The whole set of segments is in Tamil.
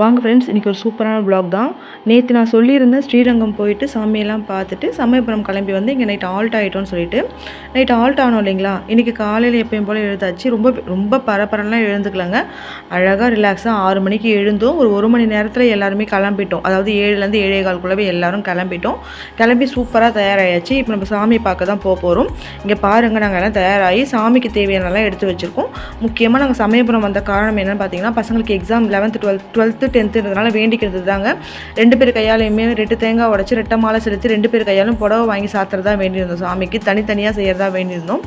வாங்க ஃப்ரெண்ட்ஸ் இன்றைக்கி ஒரு சூப்பரான ப்ளாக் தான். நேற்று நான் சொல்லியிருந்தேன் ஸ்ரீரங்கம் போயிட்டு சாமியெல்லாம் பார்த்துட்டு சமயபுரம் கிளம்பி வந்து இங்கே நைட் ஆல்ட் ஆகிட்டோம்னு சொல்லிட்டு. நைட் ஆல்ட் ஆனோம் இல்லைங்களா? இன்றைக்கி காலையில் எப்பயும் போல் எழுதாச்சு ரொம்ப ரொம்ப பரபரம்லாம் எழுந்துக்கலாங்க. அழகாக ரிலாக்ஸாக ஆறு மணிக்கு எழுந்தோம். ஒரு ஒரு மணி நேரத்தில் எல்லாருமே கிளம்பிட்டோம். அதாவது ஏழுலேருந்து ஏழே கால்குள்ளவே எல்லோரும் கிளம்பிட்டோம். கிளம்பி சூப்பராக தயாராகியாச்சு இப்போ நம்ம சாமி பார்க்க தான் போக போகிறோம் இங்கே பாருங்கள் நாங்கள் எல்லாம் தயாராகி சாமிக்கு தேவையானலாம் எடுத்து வச்சுருக்கோம். முக்கியமாக நாங்கள் சமயபுரம் வந்த காரணம் என்னென்னு பார்த்தீங்கன்னா பசங்களுக்கு எக்ஸாம் லெவன்த்து டுவெல்த் டுவெல்த்து டென்த்துன்றதுனால வேண்டிக்கிறது தாங்க ரெண்டு பேர் கையாலையுமே ரெட்டு தேங்காய் உடச்சி ரெட்டை மாலை செலுத்தி ரெண்டு பேர் கையாலும் புடவை வாங்கி சாத்துறதா வேண்டியிருந்தோம் சாமிக்கு. தனித்தனியாக செய்கிறதா வேண்டியிருந்தோம்.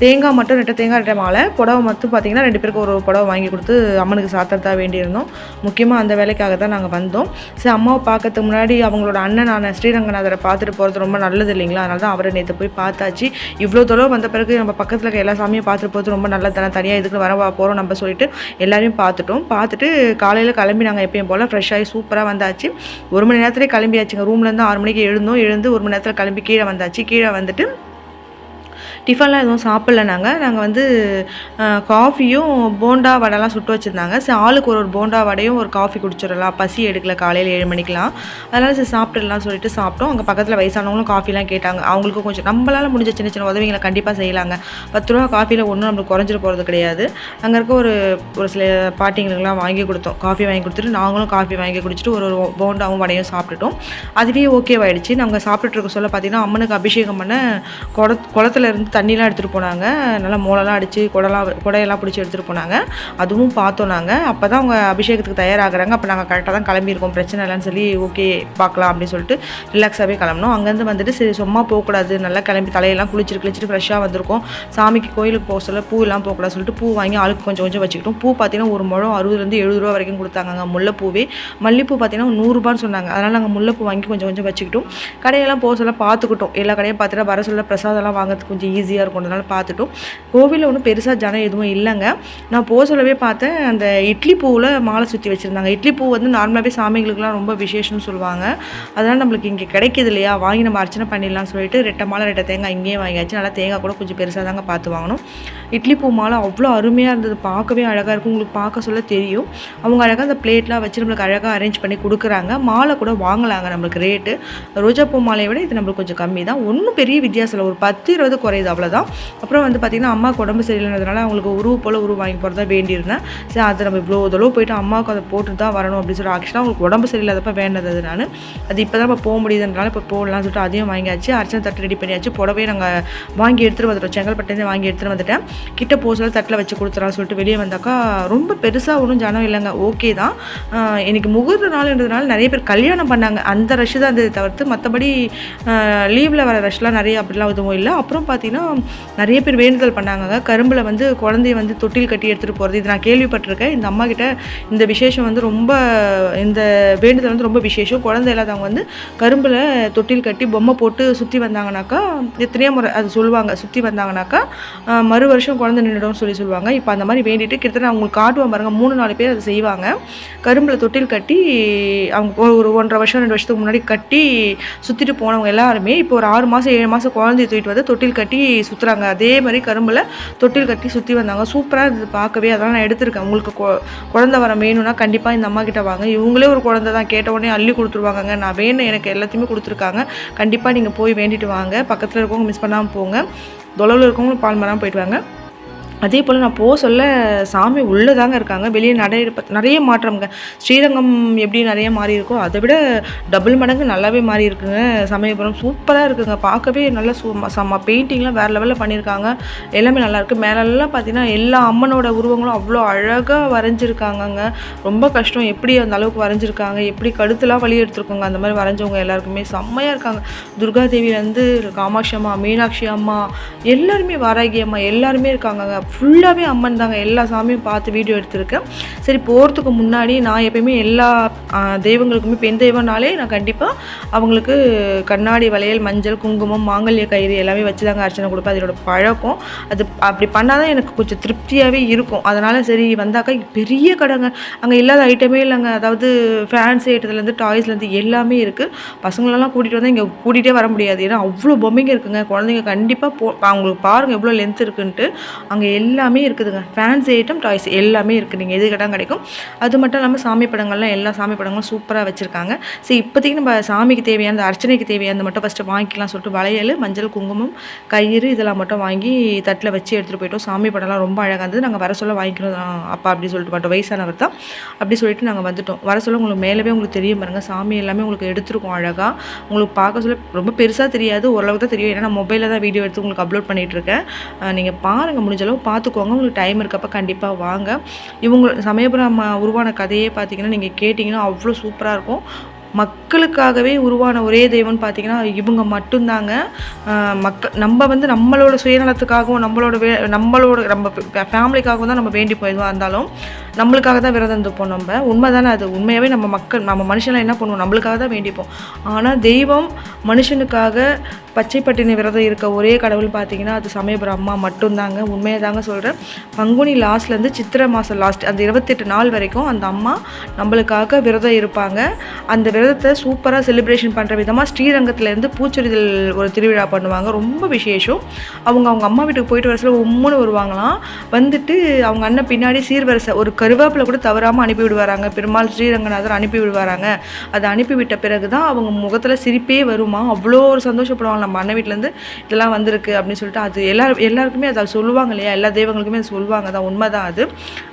தேங்காய் மட்டும் ரெட்டை தேங்காய் ரெட்டை மாலை. புடவை மட்டும் பார்த்தீங்கன்னா ரெண்டு பேருக்கு ஒரு புடவை வாங்கி கொடுத்து அம்மனுக்கு சாத்துறதா வேண்டியிருந்தோம். முக்கியமாக அந்த வேலைக்காக தான் நாங்கள் வந்தோம். சரி அம்மாவை பார்க்கறதுக்கு முன்னாடி அவங்களோட அண்ணன் நான் ஸ்ரீரங்கநாதரை பார்த்துட்டு போகிறது ரொம்ப நல்லது இல்லைங்களா? அதனால தான் அவரை நேற்று போய் பார்த்தாச்சு. இவ்வளோ தூரம் வந்த பிறகு நம்ம பக்கத்தில் இருக்க எல்லா சாமியும் பார்த்துட்டு போகிறது ரொம்ப நல்லது தானே? தனியாக இதுக்கு வர போகிறோம் நம்ம சொல்லிட்டு எல்லாரையும் பார்த்துட்டோம். பார்த்துட்டு காலையில் கிளம்பி நாங்கள் எப்பயும் போல் ஃப்ரெஷ் சூப்பராக வந்தாச்சு. ஒரு மணி நேரத்துலேயே கிளம்பியாச்சுங்க. ரூம்லேருந்து ஆறு மணிக்கு எழுந்தோம். எழுந்து ஒரு மணி நேரத்தில் கிளம்பி கீழே வந்தாச்சு. கீழே வந்துட்டு டிஃபன்லாம் எதுவும் சாப்பிடல நாங்கள் நாங்கள் வந்து காஃபியும் போண்டா வடைலாம் சுட்டு வச்சுருந்தாங்க. சரி ஆளுக்கு ஒரு ஒரு போண்டா வடையும் ஒரு காஃபி குடிச்சிடலாம். பசி எடுக்கல காலையில் ஏழு மணிக்கெலாம் அதனால் சரி சாப்பிட்டுடலாம் சொல்லிட்டு சாப்பிட்டோம். அங்கே பக்கத்தில் வயசானவங்களும் காஃபிலாம் கேட்டாங்க. அவங்களுக்கும் கொஞ்சம் நம்மளால் முடிஞ்ச சின்ன சின்ன உதவிகளை கண்டிப்பாக செய்யலாங்க. பத்து ரூபா காஃபியில் ஒன்றும் நம்மளுக்கு குறைஞ்சிட போகிறது கிடையாது. அங்கே இருக்க ஒரு ஒரு சில பாட்டிங்களுக்கெல்லாம் வாங்கி கொடுத்தோம். காஃபி வாங்கி கொடுத்துட்டு நாங்களும் காஃபி வாங்கி குடிச்சிட்டு ஒரு ஒரு போண்டாவும் வடையும் சாப்பிட்டுட்டோம். அதுவே ஓகேவாயிடுச்சு நாங்கள் சாப்பிட்டுட்டு இருக்க சொல்ல பார்த்தீங்கன்னா அம்மனுக்கு அபிஷேகம் பண்ண குட குளத்துல இருந்து தண்ணிலாம் எடுத்துகிட்டு போனாங்க. நல்லா மூளைலாம் அடித்து குடலாம் குடையெல்லாம் பிடிச்சி எடுத்துகிட்டு போனாங்க. அதுவும் பார்த்தோம் நாங்கள் அப்போ தான் அவங்க அபிஷேகத்துக்கு தயாராகிறாங்க. அப்போ நாங்கள் கரெக்டாக தான் கிளம்பியிருக்கோம். பிரச்சனை இல்லைன்னு சொல்லி ஓகே பார்க்கலாம் அப்படின்னு சொல்லிட்டு ரிலாக்ஸாகவே கிளம்பணும் அங்கேருந்து வந்துட்டு சரி சும்மா போகக்கூடாது. நல்லா கிளம்பி தலையெல்லாம் குளிச்சிட்டு குளிச்சிட்டு ஃப்ரெஷ்ஷாக வந்திருக்கோம். சாமிக்கு கோயிலுக்கு போக சொல்ல பூ எல்லாம் போகக்கூடாது சொல்லிட்டு பூ வாங்கி ஆளுக்கு கொஞ்சம் கொஞ்சம் வச்சுக்கிட்டோம். பூ பார்த்தீங்கன்னா ஒரு முழம் அறுபதுலேருந்து எழுபது ரூபா வரைக்கும் கொடுத்தாங்க முல்லைப்பூவே. மல்லிப்பூ பார்த்தீங்கன்னா நூறுரூபான்னு சொன்னாங்க. அதனால் நாங்கள் முல்லைப்பூ வாங்கி கொஞ்சம் கொஞ்சம் வச்சுக்கிட்டோம். கடையெல்லாம் போக சொல்ல பார்த்துக்கிட்டோம். எல்லா கடையும் பார்த்துட்டு வர சொல்ல பிரசாதம்லாம் வாங்குறதுக்கு கொஞ்சம் ஈஸி ஈஸியாக இருக்கும்ன்றதுனால பார்த்துட்டோம். கோவிலில் ஒன்றும் பெருசாக ஜனம் எதுவும் இல்லைங்க. நான் போக சொல்லவே பார்த்தேன். அந்த இட்லி பூவில் மாலை சுற்றி வச்சுருந்தாங்க. இட்லி பூ வந்து நார்மலாகவே சாமிகளுக்குலாம் ரொம்ப விசேஷம்னு சொல்லுவாங்க. அதனால் நம்மளுக்கு இங்கே கிடைக்கிது இல்லையா? வாங்கி நம்ம அர்ச்சனை பண்ணிடலாம்னு சொல்லிட்டு ரெட்டை மாலை ரெட்டை தேங்காய் இங்கேயே வாங்கியாச்சு. நல்லா தேங்காய் கூட கொஞ்சம் பெருசாக தாங்க பார்த்து வாங்கணும் இட்லி பூ மாலை அவ்வளோ அருமையாக இருந்தது. பார்க்கவே அழகாக இருக்கும். உங்களுக்கு பார்க்க சொல்ல தெரியும். அவங்க அழகாக அந்த பிளேட்லாம் வச்சு நம்மளுக்கு அழகாக அரேஞ்ச் பண்ணி கொடுக்குறாங்க. மாலை கூட வாங்கலாங்க நம்மளுக்கு ரேட்டு ரோஜா பூ மாலையை விட இது நம்மளுக்கு கொஞ்சம் கம்மி தான். ஒன்றும் பெரிய வித்தியாசம் இல்லை. ஒரு பத்து இருபது குறையுது அவ்வளோதான் அப்புறம் வந்து பார்த்திங்கன்னா அம்மாவுக்கு உடம்பு சரியில்லைன்றதுனால அவங்களுக்கு உருவு போல் உருவு வாங்கி போகிறதா வேண்டியிருந்தேன். சரி அதை நம்ம இவ்வளோ தூரம் போயிட்டு அம்மாவுக்கு அதை போட்டு தான் வரணும் அப்படின்னு சொல்லி ஆக்சுவலாக அவங்களுக்கு உடம்பு சரியில்லாதப்ப வேண்டது அது நான் அது இப்போ தான் நம்ம போக முடியுதுன்றனால இப்போ போடலாம்னு சொல்லிட்டு அதையும் வாங்கியாச்சு. அர்ச்சனை தட்டு ரெடி பண்ணியாச்சு. புடவையும் நாங்கள் வாங்கி எடுத்துகிட்டு வந்துட்டோம். செங்கல்பட்டேருந்து வாங்கி எடுத்துகிட்டு வந்துட்டேன். கிட்ட போக சொல்ல தட்டில் வச்சு கொடுத்துறான்னு சொல்லிட்டு வெளியே வந்தாக்கா ரொம்ப பெருசாக ஒன்றும் ஜனம் இல்லைங்க. ஓகே தான். எனக்கு முகூர்த்த நாள்ன்றதுனால நிறைய பேர் கல்யாணம் பண்ணாங்க. அந்த ரஷ் தான் இருந்தது தவிர்த்து மற்றபடி லீவில் வர ரஷ்லாம் நிறைய அப்படிலாம் எதுவும் இல்லை. அப்புறம் பார்த்தீங்கன்னா நிறைய பேர் வேண்டுதல் பண்ணாங்க. கரும்பில் வந்து குழந்தைய வந்து தொட்டில் கட்டி எடுத்துகிட்டு போகிறது இது நான் கேள்விப்பட்டிருக்கேன். இந்த அம்மா கிட்ட இந்த விசேஷம் வந்து ரொம்ப இந்த வேண்டுதல் வந்து ரொம்ப விசேஷம். குழந்தை இல்லாதவங்க வந்து கரும்பில் தொட்டில் கட்டி பொம்மை போட்டு சுற்றி வந்தாங்கனாக்கா எத்தனையோ முறை அது சொல்லுவாங்க. சுற்றி வந்தாங்கனாக்கா மறு வருஷம் குழந்தை நின்றுடும்னு சொல்லி சொல்லுவாங்க. இப்போ அந்த மாதிரி வேண்டிட்டு கிட்டத்தட்ட அவங்களுக்கு காட்டுவோம் பாருங்க. மூணு நாலு பேர் அதை செய்வாங்க. கரும்பில் தொட்டில் கட்டி அவங்க ஒரு- ஒரு ஒன்றரை வருஷம் ரெண்டு வருஷத்துக்கு முன்னாடி கட்டி சுற்றிட்டு போனவங்க எல்லாருமே இப்போ ஒரு ஆறு மாதம் ஏழு மாதம் குழந்தைய தூக்கிட்டு வந்து தொட்டில் கட்டி சுற்றுறாங்க அதே மாதிரி கரும்பில் தொட்டில் கட்டி சுற்றி வந்தாங்க. சூப்பராக இருந்தது பார்க்கவே. அதெல்லாம் நான் எடுத்திருக்கேன். உங்களுக்கு கொ- குழந்தை வர வேணும்னா கண்டிப்பாக இந்த அம்மா கிட்ட வாங்க. இவங்களே ஒரு குழந்தை தான். கேட்ட உடனே அள்ளி கொடுத்துருவாங்கங்க. நான் வேணும். எனக்கு எல்லாத்தையுமே கொடுத்துருக்காங்க. கண்டிப்பாக நீங்கள் போய் வேண்டிட்டு வாங்க. பக்கத்தில் இருக்கவங்க மிஸ் பண்ணாமல் போங்க. தொலைவில் இருக்கவங்களும் பால் மரம் போயிட்டு வாங்க. அதே போல் நான் போக சொல்ல சாமி உள்ளே தாங்க இருக்காங்க. வெளியே நடை நிறைய மாற்றம்ங்க ஸ்ரீரங்கம் எப்படி நிறைய மாறி இருக்கோ அதை விட டபுள் மடங்கு நல்லாவே மாறி இருக்குங்க. சமயபுரம் சூப்பராக இருக்குங்க. பார்க்கவே நல்லா சூ செம்ம பெயிண்டிங்லாம் வேறு லெவலில் பண்ணியிருக்காங்க. எல்லாமே நல்லாயிருக்கு மேலெல்லாம் பார்த்தீங்கன்னா எல்லா அம்மனோட உருவங்களும் அவ்வளோ அழகாக வரைஞ்சிருக்காங்கங்க. ரொம்ப கஷ்டம். எப்படி அந்த அளவுக்கு வரைஞ்சிருக்காங்க? எப்படி கழுத்துலாம் வழி எடுத்துருக்கோங்க? அந்த மாதிரி வரைஞ்சவங்க எல்லாருக்குமே செம்மையாக இருக்காங்க. துர்காதேவிலேருந்து காமாட்சி அம்மா மீனாட்சி அம்மா எல்லாருமே வாராகி அம்மா எல்லாருமே இருக்காங்கங்க. ஃபுல்லாகவே அம்மன் தாங்க. எல்லா சாமியும் பார்த்து வீடியோ எடுத்திருக்கேன். சரி போகிறதுக்கு முன்னாடி நான் எப்பயுமே எல்லா தெய்வங்களுக்குமே பெண் தெய்வம்னாலே நான் கண்டிப்பாக அவங்களுக்கு கண்ணாடி வளையல் மஞ்சள் குங்குமம் மாங்கல்ய கயிறு எல்லாமே வச்சு தாங்க அர்ச்சனை கொடுப்பேன். அதோட பழக்கம். அது அப்படி பண்ணால் தான் எனக்கு கொஞ்சம் திருப்தியாகவே இருக்கும். அதனால் சரி வந்தாக்கா பெரிய கடைங்க. அங்கே இல்லாத ஐட்டமே இல்லைங்க. அதாவது ஃபேன்சி ஐட்டத்துலேருந்து டாய்ஸ்லேருந்து எல்லாமே இருக்குது பசங்களெல்லாம் கூட்டிகிட்டு வந்தால் இங்கே கூட்டிகிட்டே வர முடியாது. ஏன்னா அவ்வளோ பொம்மைங்க இருக்குங்க. குழந்தைங்க கண்டிப்பாக போ அவங்களுக்கு பாருங்கள் எவ்வளோ லென்த் இருக்குன்ட்டு. அங்கே எல்லாமே இருக்குதுங்க. ஃபேன்சி ஐட்டம் டாய்ஸ் எல்லாமே இருக்குது நீங்கள் எது கேட்டால் கிடைக்கும். அது மட்டும் இல்லாமல் சாமி படங்கள்லாம் எல்லா சாமி படங்களும் சூப்பராக வச்சுருக்காங்க. சரி இப்போதைக்கு நம்ம சாமிக்கு தேவையான அர்ச்சனைக்கு தேவையான மட்டும் ஃபஸ்ட்டு வாங்கிக்கலாம் சொல்லிட்டு வளையல் மஞ்சள் குங்குமம் கயிறு இதெல்லாம் மட்டும் வாங்கி தட்டில் வச்சு எடுத்துகிட்டு போயிட்டோம். சாமி படம்லாம் ரொம்ப அழகாக இருந்தது. நாங்கள் வர சொல்ல வாங்கிக்கணும் அப்பா அப்படி சொல்லிட்டு மட்டும் வயசானவர் தான். அப்படி சொல்லிட்டு நாங்கள் வந்துட்டோம். வர சொல்ல உங்களுக்கு மேலவே உங்களுக்கு தெரியும் பாருங்கள் சாமி எல்லாமே உங்களுக்கு எடுத்துருக்கோம் அழகாக உங்களுக்கு பார்க்க சொல்ல ரொம்ப பெருசாக தெரியாது. ஓரளவுக்கு தான் தெரியும். ஏன்னா நான் மொபைலில் தான் வீடியோ எடுத்து உங்களுக்கு அப்லோட் பண்ணிகிட்ருக்கேன் நீங்கள் பாருங்கள் முடிஞ்ச அளவு பார்த்துக்கோங்க. உங்களுக்கு டைம் இருக்கப்போ கண்டிப்பாக வாங்க. இவங்க சமயபுரம் உருவான கதையே பார்த்தீங்கன்னா நீங்கள் கேட்டிங்கன்னா அவ்வளோ சூப்பராக இருக்கும். மக்களுக்காகவே உருவான ஒரே தெய்வம்னு பார்த்தீங்கன்னா இவங்க மட்டும்தாங்க. மக்கள் நம்ம வந்து நம்மளோட சுயநலத்துக்காகவும் நம்மளோட வே நம்மளோட நம்ம ஃபேமிலிக்காகவும் தான் நம்ம வேண்டி போயிடுவோம் இருந்தாலும். நம்மளுக்காக தான் விரதம் இருந்துப்போம் நம்ம. உண்மை தானே அது? உண்மையாகவே நம்ம மக்கள் நம்ம மனுஷனாக என்ன பண்ணுவோம்? நம்மளுக்காக தான் வேண்டிப்போம். ஆனால் தெய்வம் மனுஷனுக்காக பச்சைப்பட்டினி விரதம் இருக்க ஒரே கடவுள் பார்த்தீங்கன்னா அது சமயபுரம் அம்மா மட்டும்தாங்க. உண்மையை தாங்க சொல்கிறேன் பங்குனி லாஸ்ட்லேருந்து சித்திரை மாதம் லாஸ்ட் அந்த இருபத்தெட்டு நாள் வரைக்கும் அந்த அம்மா நம்மளுக்காக விரதம் இருப்பாங்க. அந்த விரதத்தை சூப்பராக செலிப்ரேஷன் பண்ணுற விதமாக ஸ்ரீரங்கத்துலேருந்து பூச்சொரிதல் ஒரு திருவிழா பண்ணுவாங்க. ரொம்ப விசேஷம். அவங்க அவங்க அம்மா வீட்டுக்கு போயிட்டு வரசில் சொல்ல உம்முன்னு வருவாங்களாம். வந்துட்டு அவங்க அண்ணன் பின்னாடி சீர்வரிசை ஒரு கருவேப்பிலை கூட தவறாமல் அனுப்பி விடுவாராங்க பெருமாள் ஸ்ரீரங்கநாதர் அனுப்பி விடுவாராங்க அதை அனுப்பிவிட்ட பிறகு தான் அவங்க முகத்தில் சிரிப்பே வருமா? அவ்வளோ ஒரு சந்தோஷப்படுவாங்க. நம்ம அண்ணன் வீட்டிலேருந்து இதெல்லாம் வந்திருக்கு அப்படின்னு சொல்லிட்டு அது எல்லா எல்லாருக்குமே அதை சொல்லுவாங்க இல்லையா? எல்லா தெய்வங்களுக்குமே அது சொல்லுவாங்க. தான் உண்மை தான் அது.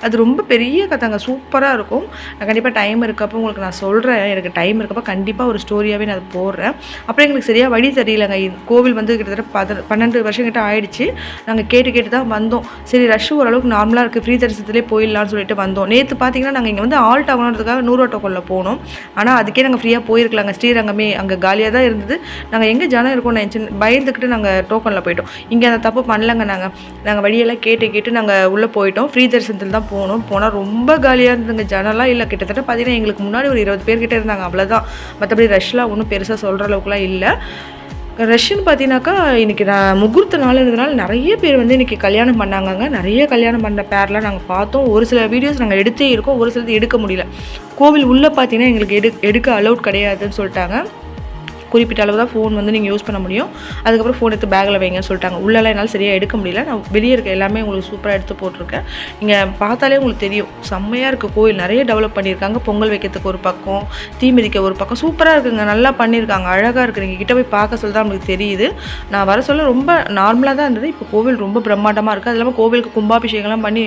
அது ரொம்ப பெரிய கதைங்க. சூப்பராக இருக்கும். நான் கண்டிப்பாக டைம் இருக்கப்போ உங்களுக்கு நான் சொல்கிறேன் எனக்கு டைம் இருக்கப்போ கண்டிப்பாக ஒரு ஸ்டோரியாகவே நான் அதை போடுறேன். அப்புறம் எங்களுக்கு சரியாக வழி தெரியலங்க. கோவில் வந்து கிட்டத்தட்ட பத பன்னெண்டு வருஷம் கிட்ட ஆயிடுச்சு. நாங்கள் கேட்டு கேட்டு தான் வந்தோம். சரி ரஷ் ஓரளவுக்கு நார்மலாக இருக்குது ஃப்ரீ தரிசனத்துலேயே போயிடலான்னு சொல்லிட்டு வந்தோம். நேற்று பார்த்தீங்கன்னா நாங்கள் இங்கே வந்து ஆல்ட் ஆகணுன்றதுக்காக நூறு ஆட்டோக்குள்ளே போனோம். ஆனால் அதுக்கே நாங்கள் ஃப்ரீயாக போயிருக்கலாங்க. ஸ்ரீரங்கமே அங்கே காலியாக தான் இருந்தது. நாங்கள் எங்கே ஜனம் இருக்கோம் நினச்சி பயந்துக்கிட்டு நாங்கள் டோக்கனில் போயிட்டோம். இங்கே அந்த தப்பு பண்ணலங்க நாங்கள் நாங்கள் வழியெல்லாம் கேட்டு கேட்டு நாங்கள் உள்ளே போயிட்டோம். ஃப்ரீ தரிசனத்தில் தான் போனோம். போனால் ரொம்ப காலியாக இருந்ததுங்க. ஜனலாம் இல்லை. கிட்டத்தட்ட பார்த்தீங்கன்னா எங்களுக்கு முன்னாடி ஒரு இருபது பேர்கிட்ட இருந்தாங்க. அவ்வளோதான் மற்றபடி ரஷ்லாம் ஒன்றும் பெருசாக சொல்கிற அளவுக்குலாம் இல்லை. ரஷ்யன் பார்த்தீங்கன்னாக்கா இன்றைக்கி நான் முகூர்த்த நாளுன்றதுனால நிறைய பேர் வந்து இன்றைக்கி கல்யாணம் பண்ணாங்கங்க. நிறைய கல்யாணம் பண்ண பேர்லாம் நாங்கள் பார்த்தோம். ஒரு சில வீடியோஸ் நாங்கள் எடுத்தே இருக்கோம். ஒரு சிலது எடுக்க முடியல. கோவில் உள்ளே பார்த்தீங்கன்னா எங்களுக்கு எடு எடுக்க அலௌட் கிடையாதுன்னு சொல்லிட்டாங்க. குறிப்பிட்ட அளவு தான் ஃபோன் வந்து நீங்கள் யூஸ் பண்ண முடியும். அதுக்கப்புறம் ஃபோன் எடுத்து பேக்கில் வைங்கன்னு சொல்லிட்டாங்க. உள்ளெல்லாம் என்னால் சரியாக எடுக்க முடியல. நான் வெளியே இருக்க எல்லாமே உங்களுக்கு சூப்பராக எடுத்து போட்டிருக்கேன். நீங்கள் பார்த்தாலே உங்களுக்கு தெரியும். செம்மையாக இருக்குது கோயில். நிறைய டெவலப் பண்ணியிருக்காங்க. பொங்கல் வைக்கிறதுக்கு ஒரு பக்கம் தீ மிதிக்க ஒரு பக்கம். சூப்பராக இருக்குங்க. நல்லா பண்ணியிருக்காங்க. அழகாக இருக்குது நீங்கள் கிட்ட போய் பார்க்க சொல்லி தான் நம்மளுக்கு தெரியுது. நான் வர சொல்ல ரொம்ப நார்மலாக தான் இருந்தது. இப்போ கோவில் ரொம்ப பிரம்மாண்டமாக இருக்குது அது இல்லாமல் கோவிலுக்கு கும்பாபிஷேகம்லாம் பண்ணி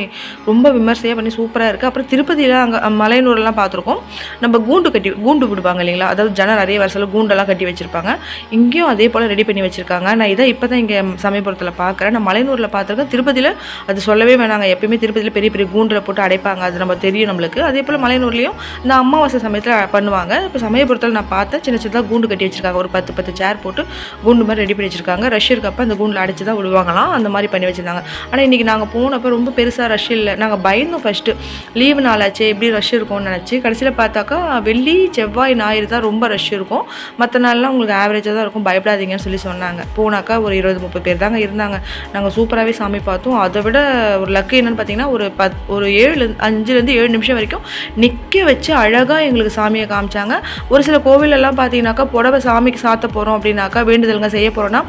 ரொம்ப விமர்சையாக பண்ணி சூப்பராக இருக்குது அப்புறம் திருப்பதியில் அங்கே மலையனூர்லாம் பார்த்துருக்கோம். நம்ம கூண்டு கட்டி கூண்டு விடுவாங்க இல்லைங்களா? அதாவது ஜனம் நிறைய வருஷம் கூண்டெல்லாம் கட்டி வச்சுருப்பாங்க. இங்கேயும் அதே போல் ரெடி பண்ணி வச்சுருக்காங்க. நான் இதை இப்போ தான் இங்கே சமயபுரத்தில் பார்க்குறேன் நான் மலையனூரில் பார்த்துருக்கேன். திருப்பதியில் அது சொல்லவே வேணாங்க. எப்பயுமே திருப்பதியில் பெரிய பெரிய கூண்டில் போட்டு அடைப்பாங்க. அது நம்ம தெரியும் நம்மளுக்கு. அதே போல் மலையனூர்லேயும் இந்த அமாவாசை சமயத்தில் பண்ணுவாங்க. இப்போ சமயபுரத்தில் நான் பார்த்தேன். சின்ன சின்னதாக கூண்டு கட்டி வச்சுருக்காங்க. ஒரு பத்து பத்து சேர் போட்டு கூண்டு மாதிரி ரெடி பண்ணி வச்சுருக்காங்க. ரஷ் இருக்கப்போ அந்த கூண்டில் அடைச்சி தான் விடுவாங்களாம். அந்த மாதிரி பண்ணி வச்சுருந்தாங்க. ஆனால் இன்றைக்கி நாங்கள் போனப்போ ரொம்ப பெருசாக ரஷ் இல்லை. நாங்கள் பயந்தோம் ஃபஸ்ட்டு லீவு நாளாச்சு எப்படி ரஷ் இருக்கும்னு நினச்சி. கடைசியில் பார்த்தாக்கா வெள்ளி செவ்வாய் ஞாயிறு தான் ரொம்ப ரஷ் இருக்கும். மற்ற எல்லாம் உங்களுக்கு ஆவரேஜாக தான் இருக்கும். பயப்படாதீங்கன்னு சொல்லி சொன்னாங்க. போனாக்கா ஒரு இருபது முப்பது பேர் தாங்க இருந்தாங்க. நாங்கள் சூப்பராகவே சாமி பார்த்தோம். அதை விட ஒரு லக்கு என்னென்னு பார்த்தீங்கன்னா ஒரு பத் ஒரு ஏழு அஞ்சுலேருந்து ஏழு நிமிஷம் வரைக்கும் நிற்க வச்சு அழகாக எங்களுக்கு சாமியை காமிச்சாங்க. ஒரு சில கோவிலெல்லாம் பார்த்தீங்கன்னாக்கா புடவை சாமிக்கு சாத்த போகிறோம் அப்படின்னாக்கா வேண்டுதலுங்க செய்ய போகிறோன்னா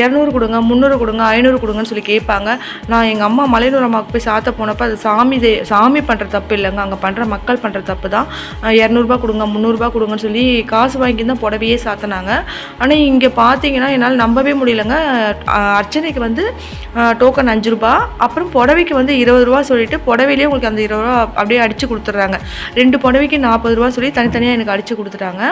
இரநூறு கொடுங்க முந்நூறு கொடுங்க ஐநூறு கொடுங்கன்னு சொல்லி கேட்பாங்க. நான் எங்கள் அம்மா மலையனூர் அம்மாவுக்கு போய் சாத்த போனப்போ அது சாமி தே சாமி பண்ணுற தப்பு இல்லைங்க. அங்கே பண்ணுற மக்கள் பண்ணுற தப்பு தான். இரநூறுபா கொடுங்க முந்நூறுபா கொடுங்கன்னு சொல்லி காசு வாங்கி தான் புடவையே சாத்தினாங்க. ஆனால் இங்கே பார்த்தீங்கன்னா என்னால் நம்பவே முடியலங்க. அர்ச்சனைக்கு வந்து டோக்கன் அஞ்சு ரூபா அப்புறம் புடவைக்கு வந்து இருபது ரூபா சொல்லிட்டு புடவையிலே உங்களுக்கு அந்த இருபது ரூபா அப்படியே அடித்து கொடுத்துட்றாங்க. ரெண்டு புடவைக்கு நாற்பது ரூபா சொல்லி தனித்தனியாக எனக்கு அடித்து கொடுத்துட்டாங்க.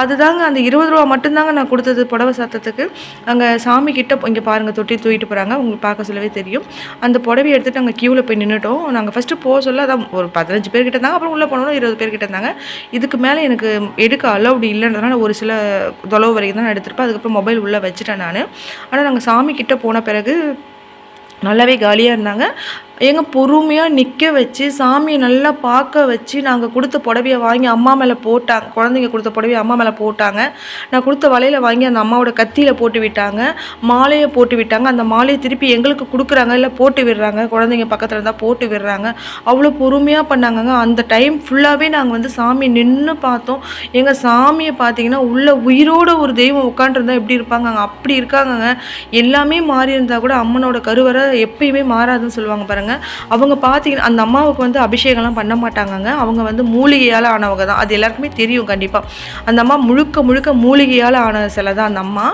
அதுதாங்க அந்த இருபது ரூபா மட்டும்தாங்க நான் கொடுத்தது புடவை சாத்தத்துக்கு. அங்கே சாமி கிட்ட இங்கே பாருங்கள் தொட்டி தூக்கிட்டு போகிறாங்க உங்களுக்கு பார்க்க சொல்லவே தெரியும். அந்த புடவை எடுத்துகிட்டு அங்கே க்யூவில் போய் நின்றுட்டோம் நாங்கள் ஃபஸ்ட்டு போக சொல்ல அதான் ஒரு பதினஞ்சு பேர் கிட்ட இருந்தாங்க. அப்புறம் உள்ளே போனோம் இருபது பேர் கிட்ட இருந்தாங்க. இதுக்கு மேலே எனக்கு எடுக்க அலௌடு இல்லைன்றதுனால ஒரு சில தொலைவு வரைக்கும் தான் நான் எடுத்திருப்பேன். அதுக்கப்புறம் மொபைல் உள்ளே வச்சுட்டேன் நான். ஆனால் நாங்கள் சாமி கிட்டே போன பிறகு நல்லாவே காலியாக இருந்தாங்க. ஏங்க பொறுமையாக நிற்க வச்சு சாமியை நல்லா பார்க்க வச்சு நாங்கள் கொடுத்த புடவைய வாங்கி அம்மா மேலே போட்டாங்க. குழந்தைங்க கொடுத்த புடவைய அம்மா மேலே போட்டாங்க. நான் கொடுத்த வலையில் வாங்கி அந்த அம்மாவோட கத்தியில் போட்டு விட்டாங்க. மாலையை போட்டு விட்டாங்க. அந்த மாலையை திருப்பி எங்களுக்கு கொடுக்குறாங்க. இல்லை போட்டு விடுறாங்க. குழந்தைங்க பக்கத்தில் இருந்தால் போட்டு விடுறாங்க. அவ்வளோ பொறுமையாக பண்ணாங்கங்க. அந்த டைம் ஃபுல்லாகவே நாங்கள் வந்து சாமி நின்று பார்த்தோம். எங்கள் சாமியை பார்த்தீங்கன்னா உள்ள உயிரோட ஒரு தெய்வம் உட்காண்டிருந்தா எப்படி இருப்பாங்க? அங்கே அப்படி இருக்காங்கங்க. எல்லாமே மாறி இருந்தால் கூட அம்மனோட கருவறை எப்பயுமே மாறாதுன்னு சொல்லுவாங்க இருந்தாங்க அவங்க பார்த்தீங்கன்னா அந்த அம்மாவுக்கு வந்து அபிஷேகம்லாம் பண்ண மாட்டாங்கங்க. அவங்க வந்து மூலிகையால் ஆனவங்க தான். அது எல்லாருக்குமே தெரியும் கண்டிப்பாக அந்த அம்மா முழுக்க முழுக்க மூலிகையால் ஆன சிலை தான் அந்த அம்மா.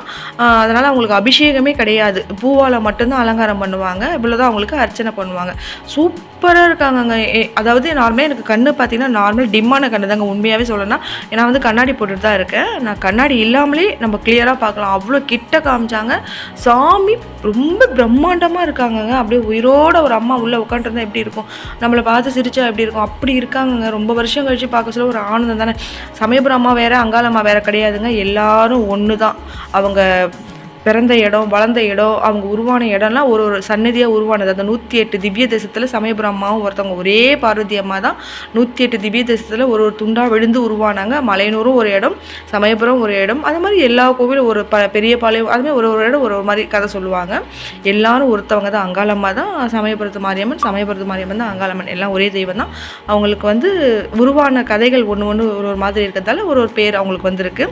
அதனால் அவங்களுக்கு அபிஷேகமே கிடையாது. பூவால் மட்டும்தான் அலங்காரம் பண்ணுவாங்க. இவ்வளோதான் அவங்களுக்கு அர்ச்சனை பண்ணுவாங்க. சூப்பராக இருக்காங்கங்க. அதாவது நார்மலாக எனக்கு கண்ணு பார்த்தீங்கன்னா நார்மல் டிம்மான கண்ணு தாங்க. உண்மையாகவே சொல்லணும்னா நான் வந்து கண்ணாடி போட்டுட்டு தான் இருக்கேன். நான் கண்ணாடி இல்லாமலே நம்ம கிளியராக பார்க்கலாம். அவ்வளோ கிட்ட காமிச்சாங்க. சாமி ரொம்ப பிரம்மாண்டமாக இருக்காங்கங்க. அப்படியே உயிரோட ஒரு அம்மா உள்ளே உட்காந்துருந்தா எப்படி இருக்கும்? நம்மளை பார்த்து சிரிச்சா எப்படி இருக்கும்? அப்படி இருக்காங்கங்க. ரொம்ப வருஷம் கழிச்சு பார்க்க சொல்ல ஒரு ஆனந்தம் தானே? சமயபுரம் அம்மா வேற அங்காளம்மா வேறு கிடையாதுங்க. எல்லாரும் ஒன்று தான் அவங்க பிறந்த இடம் வளர்ந்த இடம் அவங்க உருவான இடம்லாம் ஒரு ஒரு சன்னதியாக உருவானது. அந்த நூற்றி எட்டு திவ்ய தேசத்தில் சமயபுரம் அம்மாவும் ஒருத்தவங்க ஒரே பார்வதி அம்மா தான். நூற்றி எட்டு திவ்ய தேசத்தில் ஒரு ஒரு துண்டாக விழுந்து உருவானாங்க. மலையனூரும் ஒரு இடம் சமயபுரம் ஒரு இடம். அது மாதிரி எல்லா கோவிலும் ஒரு ப பெரிய பாளையம் அது மாதிரி ஒரு ஒரு இடம் ஒரு ஒரு மாதிரி கதை சொல்லுவாங்க. எல்லாரும் ஒருத்தவங்க தான். அங்காளம்மா தான் சமயபுரத்து மாரியம்மன் சமயபுரத்து மாரியம்மன் தான் அங்காளம்மன். எல்லாம் ஒரே தெய்வம் தான். அவங்களுக்கு வந்து உருவான கதைகள் ஒன்று ஒன்று ஒரு ஒரு மாதிரி இருக்கிறதால ஒரு ஒரு பேர் அவங்களுக்கு வந்திருக்கு.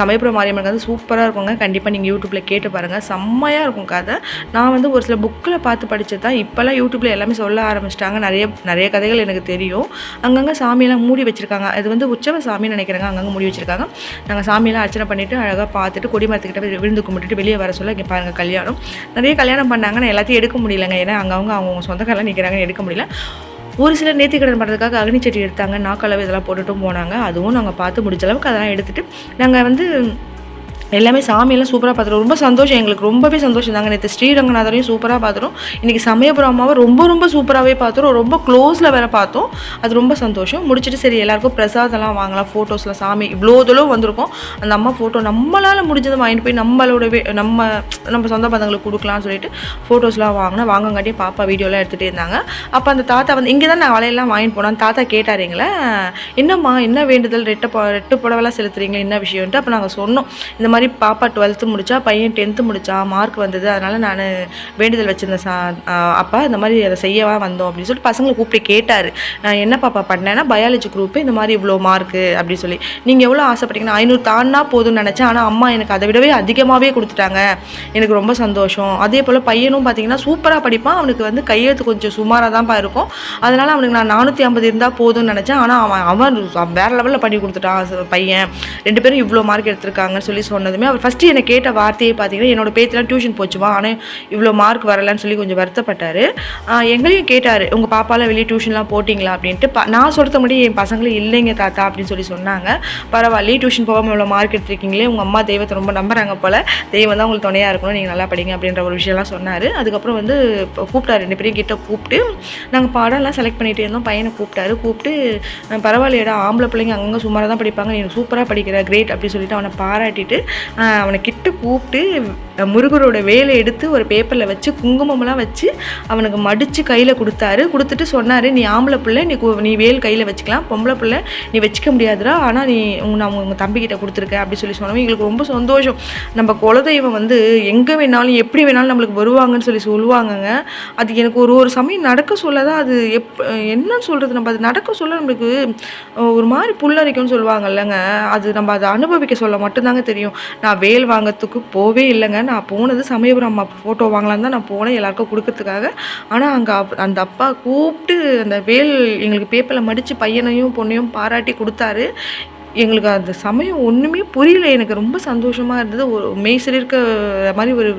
சமயபுரம் மாரியம்மன் வந்து சூப்பராக இருக்குங்க. கண்டிப்பாக நீங்கள் யூடியூப்பில் கேட்டு பாருங்கள் செம்மையாக இருக்கும் கதை. நான் வந்து ஒரு சில புக்கில் பார்த்து படிச்சது தான் இப்போல்லாம் யூடியூப்பில் எல்லாமே சொல்ல ஆரம்பிச்சிட்டாங்க. நிறைய நிறைய கதைகள் எனக்கு தெரியும். அங்கங்கே சாமியெல்லாம் மூடி வச்சுருக்காங்க. அது வந்து உற்சவ சாமின்னு நினைக்கிறாங்க. அங்கங்கே மூடி வச்சுருக்காங்க. நாங்கள் சாமியெல்லாம் அர்ச்சனை பண்ணிவிட்டு அழகாக பார்த்துட்டு கொடிமரத்துக்கிட்ட விழுந்து கும்பிட்டுட்டு வெளியே வர சொல்ல இங்கே பாருங்கள் கல்யாணம். நிறைய கல்யாணம் பண்ணாங்க. நான் எல்லாத்தையும் எடுக்க முடியலங்க. ஏன்னா அங்கவங்க அவங்க சொந்தக்காரெல்லாம் நிற்கிறாங்க எடுக்க முடியல. ஒரு சிலர் நேர்த்திக்கடன் பண்ணுறதுக்காக அக்னிச்சட்டி எடுத்தாங்க. நாக்களவு இதெல்லாம் போட்டுட்டும் போனாங்க. அதுவும் நாங்கள் பார்த்து முடிச்ச அளவுக்கு அதெல்லாம் எடுத்துகிட்டு நாங்கள் வந்து எல்லாமே சாமியெல்லாம் சூப்பராக பார்த்துருவோம் ரொம்ப சந்தோஷம் எங்களுக்கு. ரொம்பவே சந்தோஷம். தாங்க நேற்று ஸ்ரீரங்கநாதரையும் சூப்பராக பார்த்துரும் இன்றைக்கி சமயபுரம் அம்மாவை ரொம்ப ரொம்ப சூப்பராகவே பார்த்துரும் ரொம்ப க்ளோஸில் வேறு பார்த்தோம். அது ரொம்ப சந்தோஷம். முடிச்சுட்டு சரி எல்லாருக்கும் பிரசாதம்லாம் வாங்கலாம். ஃபோட்டோஸ்லாம் சாமி இவ்வளோ தூரம் வந்திருக்கோம். அந்த அம்மா ஃபோட்டோ நம்மளால் முடிஞ்சதை வாங்கிட்டு போய் நம்மளோட நம்ம நம்ம சொந்த பந்தங்களுக்கு கொடுக்கலாம்னு சொல்லிட்டு ஃபோட்டோஸ்லாம் வாங்கினா வாங்கங்காட்டியே பாப்பா வீடியோலாம் எடுத்துகிட்டே இருந்தாங்க. அப்போ அந்த தாத்தா வந்து இங்கே தான் நான் வலையெல்லாம் வாங்கிட்டு போனேன். தாத்தா கேட்டார் எங்களை என்னம்மா என்ன வேண்டுதல்? ரெட்டை ரெட்டு புடவெல்லாம் செலுத்துறீங்களா? என்ன விஷயம்ட்டு அப்போ நாங்கள் சொன்னோம். இந்த மாதிரி பாப்பா டுவெல்த்து முடித்தா பையன் டென்த்து முடித்தா மார்க் வந்தது. அதனால் நான் வேண்டுதல் வச்சுருந்தேன் சா அப்பா இந்த மாதிரி அதை செய்யவா வந்தோம் அப்படின்னு சொல்லிட்டு பசங்களை கூப்பிட்டு கேட்டார். நான் என்ன பாப்பா பண்ணேன்னா பயாலஜி குரூப்பு இந்த மாதிரி இவ்வளோ மார்க்கு அப்படின்னு சொல்லி. நீங்கள் எவ்வளோ ஆசைப்பட்டீங்கன்னா ஐநூறு தாண்டா போதும்னு நினச்சேன். ஆனால் அம்மா எனக்கு அதை விடவே அதிகமாகவே கொடுத்துட்டாங்க. எனக்கு ரொம்ப சந்தோஷம். அதே போல் பையனும் பார்த்தீங்கன்னா சூப்பராக படிப்பான். அவனுக்கு வந்து கையெழுத்து கொஞ்சம் சுமாராக தான்ப்பா இருக்கும். அதனால் அவனுக்கு நான் நானூற்றி ஐம்பது இருந்தால் போதும்னு நினச்சேன். ஆனால் அவன் அவன் வேறு லெவலில் பண்ணி கொடுத்துட்டான். பையன். ரெண்டு பேரும் இவ்வளோ மார்க் எடுத்திருக்காங்கன்னு சொல்லி சொன்னதுமே அவர் ஃபஸ்ட்டு என்னை கேட்ட வார்த்தையே பார்த்தீங்கன்னா என்னோட பேத்திலாம் டியூஷன் போச்சுமா ஆனால் இவ்வளோ மார்க் வரலன்னு சொல்லி கொஞ்சம் வருத்தப்பட்டார். எங்களையும் கேட்டார் உங்கள் பாப்பாலாம் வெளியே டியூஷன்லாம் போட்டிங்களா? அப்படின்ட்டு. ப நான் சொல்கிறத முடி என் பசங்களும் இல்லைங்க தாத்தா அப்படின்னு சொல்லி சொன்னாங்க. பரவாயில்லையே டியூஷன் போகாமல் இவ்வளோ மார்க் எடுத்திருக்கீங்களே உங்கள் அம்மா தெய்வத்தை ரொம்ப நம்புறாங்க போல். தெய்வம் தான் உங்களுக்கு துணையாக இருக்கணும் நீங்கள் நல்லா படிங்க அப்படின்ற ஒரு விஷயம்லாம் சொன்னார். அதுக்கப்புறம் வந்து இப்போ கூப்பிட்டாரு ரெண்டு பேரையும் கிட்ட கூப்பிட்டு நாங்கள் பாடம்லாம் செலக்ட் பண்ணிட்டு இருந்தோம். பையனை கூப்பிட்டாரு. கூப்பிட்டு அஹ், பரவாயில்லையடா ஆம்பளை பிள்ளைங்க அங்கங்கே சுமாராக தான் படிப்பாங்க நீ சூப்பராக படிக்கிற கிரேட் அப்படின்னு சொல்லிட்டு அவனை பாராட்டிட்டு அவனை கிட்ட கூப்பிட்டு முருகரோட வேலை எடுத்து ஒரு பேப்பரில் வச்சு குங்குமம்லாம் வச்சு அவனுக்கு மடித்து கையில் கொடுத்தாரு. கொடுத்துட்டு சொன்னார் நீ ஆம்பளை பிள்ளை நீ நீ வேல் கையில் வச்சுக்கலாம். பொம்பளை பிள்ளை நீ வச்சுக்க முடியாதுடா. ஆனால் நீ உங்க நான் உங்கள் தம்பிக்கிட்ட கொடுத்துருக்க அப்படி சொல்லி சொன்னோம் எங்களுக்கு ரொம்ப சந்தோஷம். நம்ம குலதெய்வம் வந்து எங்கே வேணாலும் எப்படி வேணாலும் நம்மளுக்கு வருவாங்கன்னு சொல்லி சொல்லுவாங்கங்க. அது எனக்கு ஒரு ஒரு சமயம் நடக்க சொல்ல தான் அது எப் என்னன்னு சொல்கிறது நம்ம அது நடக்க சொல்ல நம்மளுக்கு ஒரு மாதிரி புல்லரிக்கும்னு சொல்லுவாங்கல்லங்க அது நம்ம அதை அனுபவிக்க சொல்ல மட்டும்தாங்க தெரியும். நான் வேல் வாங்கிறதுக்கு போவே இல்லைங்க. நான் போனது சமயபுரம் அம்மா ஃபோட்டோ வாங்கலான்னு தான் நான் போனேன் எல்லாருக்கும் கொடுக்கறதுக்காக. ஆனால் அங்கே அந்த அப்பா கூப்பிட்டு அந்த வேல் எங்களுக்கு பேப்பரில் மடித்து பையனையும் பொண்ணையும் பாராட்டி கொடுத்தாரு. எங்களுக்கு அந்த சமயம் ஒன்றுமே புரியல. எனக்கு ரொம்ப சந்தோஷமாக இருந்தது. ஒரு மெய்சில் இருக்க மாதிரி ஒரு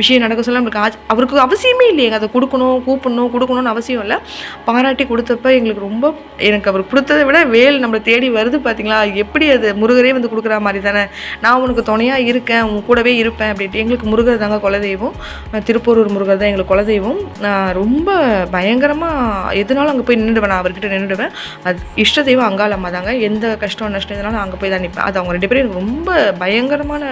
விஷயம் நடக்க சொல்ல நம்மளுக்கு ஆச்சு அவருக்கு அவசியமே இல்லைங்க அதை கொடுக்கணும் கூப்பிடணும் கொடுக்கணும்னு அவசியம் இல்லை. பாராட்டி கொடுத்தப்ப எங்களுக்கு ரொம்ப எனக்கு அவர் கொடுத்ததை விட வேல் நம்மளை தேடி வருது பார்த்தீங்களா எப்படி அது முருகரே வந்து கொடுக்குற மாதிரி தானே? நான் உனக்கு துணையாக இருக்கேன் உன் கூடவே இருப்பேன் அப்படின்ட்டு. எங்களுக்கு முருகர் தாங்க குலதெய்வம். திருப்பூரூர் முருகர் தான் எங்களுக்கு குலதெய்வம். நான் ரொம்ப பயங்கரமாக எதுனாலும் அங்கே போய் நின்றுடுவேன். நான் அவர்கிட்ட நின்றுடுவேன். அது இஷ்ட தெய்வம் அங்காளம்மா தாங்க. எந்த கஷ்டம் நஷ்டம் அதனால் அங்கே போய் தான் நிற்பேன் அது அவங்க ரெண்டு பேரும் எனக்கு ரொம்ப பயங்கரமான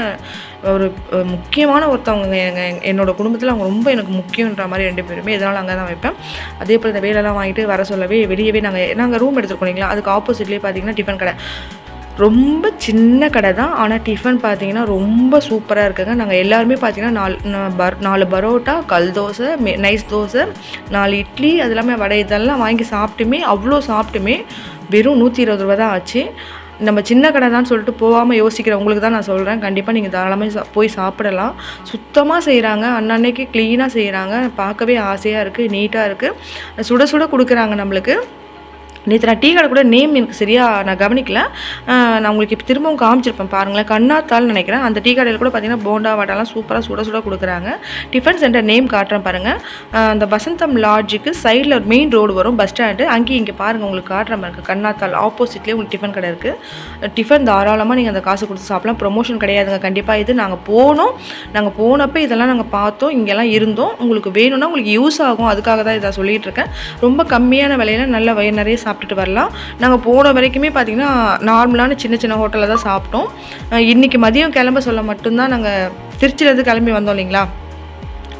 ஒரு முக்கியமான ஒருத்தவங்க. எங்க என்னோட குடும்பத்தில் அவங்க ரொம்ப எனக்கு முக்கியன்ற மாதிரி ரெண்டு பேருமே இதனால் அங்கே தான் வைப்பேன். அதே போல் இந்த வேலைலாம் வாங்கிட்டு வர சொல்லவே வெளியவே நாங்கள் நாங்கள் ரூம் எடுத்துருக்கோம் இல்லைங்களா? அதுக்கு ஆப்போசிட்லேயே பார்த்தீங்கன்னா டிஃபன் கடை. ரொம்ப சின்ன கடை தான். ஆனால் டிஃபன் பார்த்தீங்கன்னா ரொம்ப சூப்பராக இருக்குங்க. நாங்கள் எல்லாருமே பார்த்தீங்கன்னா நாலு பர் நாலு பரோட்டா கல் தோசை மெ நைஸ் தோசை நாலு இட்லி அது எல்லாமே வடை இதெல்லாம் வாங்கி சாப்பிட்டுமே அவ்வளோ சாப்பிட்டுமே வெறும் நூற்றி இருபது ரூபா தான் ஆச்சு. நம்ம சின்ன கடை தான் சொல்லிட்டு போகாமல் யோசிக்கிறவங்களுக்கு தான் நான் சொல்கிறேன் கண்டிப்பாக நீங்கள் தாராளமாக சா போய் சாப்பிடலாம். சுத்தமாக செய்கிறாங்க அன்னன்னைக்கு க்ளீனாக செய்கிறாங்க பார்க்கவே ஆசையாக இருக்குது நீட்டாக இருக்குது சுட சுட கொடுக்குறாங்க நம்மளுக்கு. நேற்று நான் டீ கடை கூட நேம் எனக்கு சரியாக நான் கவனிக்கல. நான் உங்களுக்கு இப்போ திரும்பவும் காமிச்சிருப்பேன் பாருங்களேன். கண்ணாத்தால் நினைக்கிறேன். அந்த டீ கடையில் கூட பார்த்தீங்கன்னா போண்டா வாட்டாலாம் சூப்பராக சுட சுட கொடுக்குறாங்க. டிஃபன் சென்டர் நேம் காட்டுறேன் பாருங்கள் அந்த வசந்தம் லாட்ஜுக்கு சைடில் ஒரு மெயின் ரோடு வரும் பஸ் ஸ்டாண்டு அங்கேயும் இங்கே பாருங்கள் உங்களுக்கு காட்டுற மாதிரி இருக்குது கண்ணாத்தால் ஆப்போசிட்லேயே உங்களுக்கு டிஃபன் கடை இருக்குது டிஃபன் தாராளமாக நீங்கள் அந்த காசு கொடுத்து சாப்பிடலாம். ப்ரொமோஷன் கிடையாதுங்க. கண்டிப்பாக இது நாங்கள் போனோம். நாங்கள் போனப்போ இதெல்லாம் நாங்கள் பார்த்தோம். இங்கெல்லாம் இருந்தோம். உங்களுக்கு வேணும்னா உங்களுக்கு யூஸ் ஆகும். அதுக்காக தான் இதை சொல்லிகிட்டு இருக்கேன். ரொம்ப கம்மியான விலையில நல்ல வயிறு நிறைய சாப்பிட்டுட்டு வரலாம். நாங்கள் போன வரைக்குமே பார்த்தீங்கன்னா நார்மலான சின்ன சின்ன ஹோட்டலில் தான் சாப்பிட்டோம். இன்றைக்கி மதியம் கிளம்ப சொல்ல மட்டும்தான் நாங்கள் திருச்சியிலேருந்து கிளம்பி வந்தோம் இல்லைங்களா?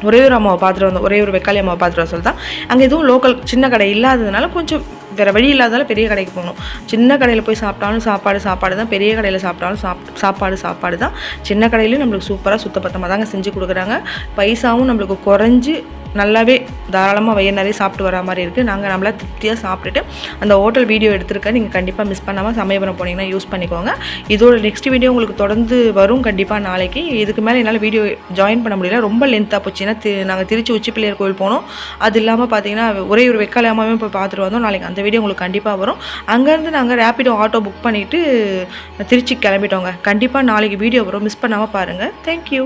ஒரே ஒரு அம்மாவை பார்த்துட்டு வந்தோம். ஒரே ஒரு வெக்காளி அம்மாவை பார்த்துட்டு வர சொல்லி தான் அங்கே எதுவும் லோக்கல் சின்ன கடை இல்லாததுனால கொஞ்சம் வேறு வழி இல்லாததால பெரிய கடைக்கு போகணும் சின்ன கடையில் போய் சாப்பிட்டாலும் சாப்பாடு சாப்பாடு தான். பெரிய கடையில் சாப்பிட்டாலும் சாப் சாப்பாடு சாப்பாடு தான். சின்ன கடையிலையும் நம்மளுக்கு சூப்பராக சுத்தப்பத்தமாக தாங்க செஞ்சு கொடுக்குறாங்க. பைசாவும் நம்மளுக்கு குறைஞ்சி நல்லாவே தாராளமாக வயிறு நிறைய சாப்பிட்டு வர மாதிரி இருக்குது நாங்கள் நம்மளா திருப்தியாக சாப்பிட்டுட்டு அந்த ஹோட்டல் வீடியோ எடுத்துருக்க நீங்கள் கண்டிப்பாக மிஸ் பண்ணாமல் சமயபுரம் போனீங்கன்னா யூஸ் பண்ணிக்கோங்க. இதோட நெக்ஸ்ட் வீடியோ உங்களுக்கு தொடர்ந்து வரும். கண்டிப்பாக நாளைக்கு. இதுக்கு மேலே என்னால் வீடியோ ஜாயின் பண்ண முடியல. ரொம்ப லென்த்தாக போச்சு. ஏன்னா நாங்கள் திருச்சி உச்சிப்பிள்ளையர் கோயில் கோவில் போனோம். அது இல்லாமல் பார்த்தீங்கன்னா ஒரே ஒரு வெக்காலயமாகவே போய் பார்த்துட்டு வந்தோம். நாளைக்கு அந்த வீடியோ உங்களுக்கு கண்டிப்பாக வரும். அங்கேருந்து நாங்கள் ரேப்பிடோ ஆட்டோ புக் பண்ணிவிட்டு திருச்சி கிளம்பிட்டோங்க. கண்டிப்பாக நாளைக்கு வீடியோ வரும். மிஸ் பண்ணாமல் பாருங்கள் தேங்க்யூ